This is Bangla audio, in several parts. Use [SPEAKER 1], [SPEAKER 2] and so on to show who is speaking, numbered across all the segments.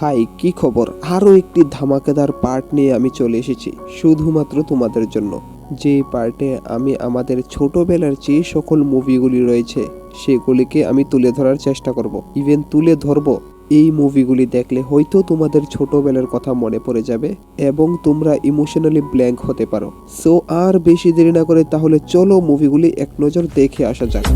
[SPEAKER 1] ভাই কি খবর? আরও একটি ধামাকেদার পার্ট নিয়ে আমি চলে এসেছি, শুধুমাত্র তোমাদের জন্য। যে পার্টে আমি আমাদের ছোটবেলার যে সকল মুভিগুলি রয়েছে, সেগুলিকে আমি তুলে ধরার চেষ্টা করব। ইভেন তুলে ধরবো, এই মুভিগুলি দেখলে হয়তো তোমাদের ছোটবেলার কথা মনে পড়ে যাবে এবং তোমরা ইমোশনালি ব্ল্যাঙ্ক হতে পারো। সো আর বেশি দেরি না করে তাহলে চলো মুভিগুলি এক নজর দেখে আসা যাক।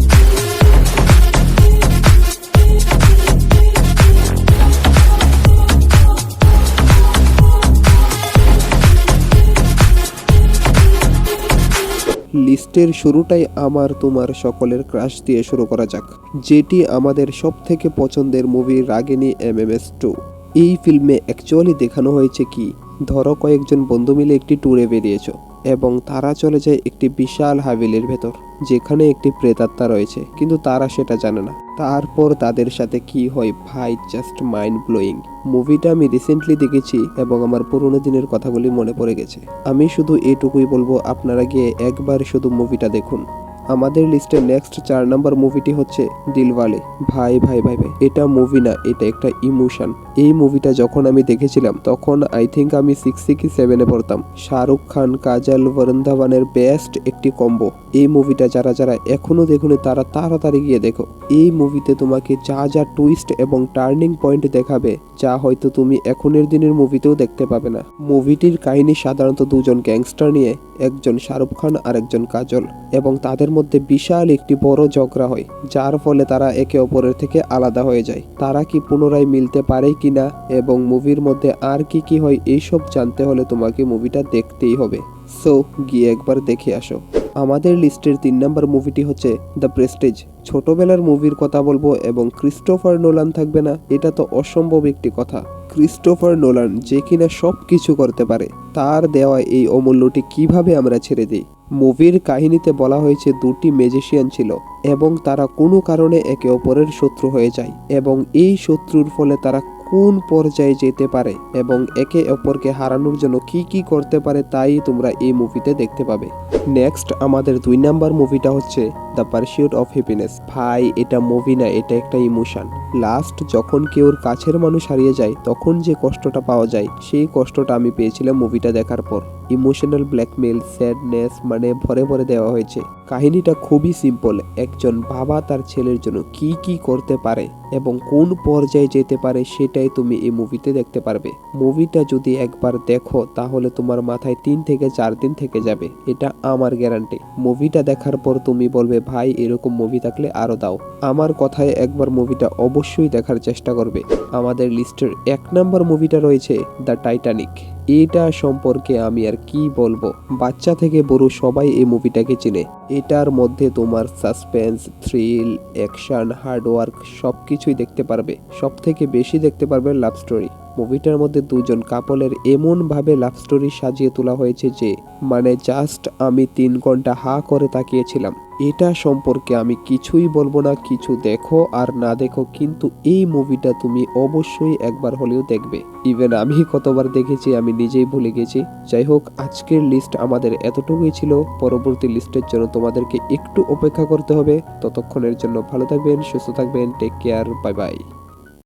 [SPEAKER 1] লিস্টের শুরুটাই আমার তোমার সকলের ক্রাশ দিয়ে শুরু করা যাক, যেটি আমাদের সবথেকে পছন্দের movie Ragini M M S two এই ফিল্মে অ্যাকচুয়ালি দেখানো হয়েছে কি, ধরো কয়েকজন বন্ধু মিলে একটি ট্যুরে বেরিয়েছ এবং তারা চলে যায় একটি বিশাল হাভেলির ভেতর, যেখানে একটি প্রেতাত্মা রয়েছে, কিন্তু তারা সেটা জানে না। তারপর তাদের সাথে কি হয় ভাই জাস্ট মাইন্ড ব্লোয়িং মুভিটা আমি রিসেন্টলি দেখেছি এবং আমার পুরোনো দিনের কথাগুলি মনে পড়ে গেছে। আমি শুধু এটুকুই বলব, আপনারা গিয়ে একবার শুধু মুভিটা দেখুন। আমাদের লিস্টে নেক্সট চার নাম্বার মুভিটি হচ্ছে দিলওয়ালে। ভাই ভাই ভাই ভাই, এটা মুভি না, এটা একটা ইমোশন এই মুভিটা যখন আমি দেখেছিলাম, তখন আই থিঙ্ক আমি সিক্স কি সেভেনে পড়তাম। শাহরুখ খান, কাজল বরন্দাবানের বেস্ট একটি কম্বো এই মুভিটা যারা যারা এখনও দেখুনি, তারা তাড়াতাড়ি গিয়ে দেখো। এই মুভিতে তোমাকে যা যা টুইস্ট এবং টার্নিং পয়েন্ট দেখাবে, যা হয়তো তুমি এখনের দিনের মুভিতেও দেখতে পাবে না। মুভিটির কাহিনী সাধারণত দুজন গ্যাংস্টার নিয়ে, একজন শাহরুখ খান আর একজন কাজল। এবং তাদের মধ্যে বিশাল একটি বড় ঝগড়া হয়, যার ফলে তারা একে অপরের থেকে আলাদা হয়ে যায়। তারা কি পুনরায় মিলতে পারে কিনা এবং মুভির মধ্যে আর কি কি হয় এইসব জানতে হলে তোমাকে মুভিটা দেখতেই হবে। সো, গিয়ে একবার দেখে আসো। আমাদের লিস্টের তিন নম্বর মুভিটি হচ্ছে দ্য প্রেস্টেজ। ছোটবেলার মুভির কথা বলব এবং ক্রিস্টোফার নোলান থাকবে না, এটা তো অসম্ভব একটি কথা। ক্রিস্টোফার নোলান যে কিনা সব কিছু করতে পারে, তার দেওয়া এই অমূল্যটি কীভাবে আমরা ছেড়ে দিই? মুভির কাহিনীতে বলা হয়েছে দুটি ম্যাজিশিয়ান ছিল এবং তারা কোনো কারণে একে অপরের শত্রু হয়ে যায় এবং এই শত্রুর ফলে তারা কোন পর্যায়ে যেতে পারে এবং একে অপরকে হারানোর জন্য কি কি করতে পারে তাই তোমরা এই মুভিতে দেখতে পাবে। নেক্সট আমাদের দুই নাম্বার মুভিটা হচ্ছে দ্য পারসিউট অফ হ্যাপিনেস ভাই, এটা মুভি না, এটা একটা ইমোশন লাস্ট যখন কেউ কাছের মানুষ হারিয়ে যায়, তখন যে কষ্টটা পাওয়া যায়, সেই কষ্টটা আমি পেয়েছিলাম মুভিটা দেখার পর। ইমোশনাল ব্ল্যাকমেল স্যাডনেস মানে ভরে ভরে দেওয়া হয়েছে। কাহিনীটা খুবই সিম্পল একজন বাবা তার ছেলের জন্য কি কি করতে পারে এবং কোন পর্যায়ে যেতে পারে সেটাই তুমি এই মুভিতে দেখতে পারবে। মুভিটা যদি একবার দেখো, তাহলে তোমার মাথায় তিন থেকে চার দিন থেকে যাবে। এটা আমার গ্যারান্টি মুভিটা দেখার পর তুমি বলবে, ভাই, এরকম মুভি থাকলে আরও দাও। আমার কথায় একবার মুভিটা অবশ্যই দেখার চেষ্টা করবে। আমাদের লিস্টের এক নম্বর মুভিটা রয়েছে দ্য টাইটানিক এটা সম্পর্কে আমি আর কি বলব? বাচ্চা থেকে বড় সবাই এই মুভিটাকে চিনে। এটার মধ্যে তোমার সাসপেন্স, থ্রিল, অ্যাকশন, হার্ডওয়ার্ক সব কিছুই দেখতে পারবে। সব থেকে বেশি দেখতে পারবে লাভ স্টোরি। মুভিটার মধ্যে দুজন কাপলের এমন ভাবে লাভ স্টোরি সাজিয়ে তোলা হয়েছে যে মানে জাস্ট আমি তিন ঘণ্টা হা করে তাকিয়েছিলাম। এটা সম্পর্কে আমি কিছুই বলব না, কিছু দেখো আর না দেখো, কিন্তু এই মুভিটা তুমি অবশ্যই একবার হলেও দেখবে। ইভেন আমি কতবার দেখেছি, আমি নিজেই ভুলে গেছি। যাই হোক, আজকের লিস্ট আমাদের এতটুকুই ছিল। পরবর্তী লিস্টের জন্য তোমাদেরকে একটু অপেক্ষা করতে হবে। ততক্ষণের জন্য ভালো থাকবেন, সুস্থ থাকবেন টেক কেয়ার বাই বাই